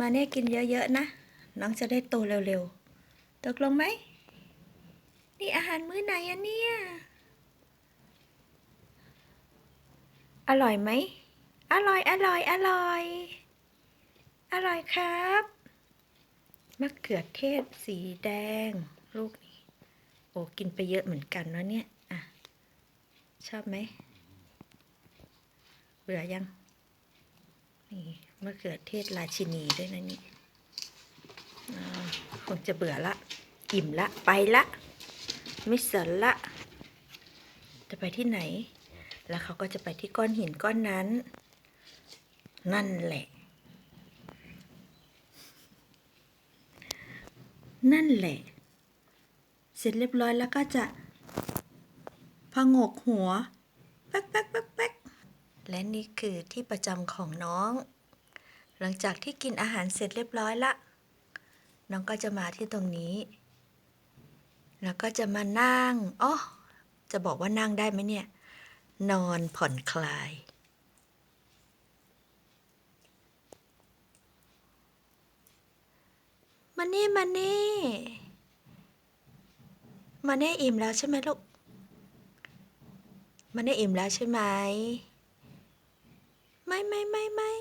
มาเน่กินเยอะๆนะ น้องจะได้โตเร็วๆ ตกลงไหม นี่อาหารมื้อไหนอะเนี่ย อร่อยไหม อร่อย อร่อย อร่อย อร่อยครับ มะเขือเทศสีแดง ลูกนี้ โอ้กินไปเยอะเหมือนกันเนาะเนี่ย อะ ชอบไหม เบื่อยัง นี่มะเขือเทศราชินีด้วยนะนี่คงจะเบื่อละ อิ่มละ ไปละ ไม่สนละ จะไปที่ไหน แล้วเขาก็จะไปที่ก้อนหินก้อนนั้น นั่นแหละ นั่นแหละ เสร็จเรียบร้อยแล้วก็จะพงกหัว แป๊กแป๊กแป๊ก และนี่คือที่ประจำของน้อง หลังจากที่กินอาหารเสร็จเรียบร้อยละ น้องก็จะมาที่ตรงนี้ แล้วก็จะมานั่งอ๋อจะบอกว่านั่งได้ไหมเนี่ย นอนผ่อนคลาย มานี่มานี่มาเน่อิ่มแล้วใช่ไหมลูก มาเน่อิ่มแล้วใช่ไหม ไม่ไม่ไม่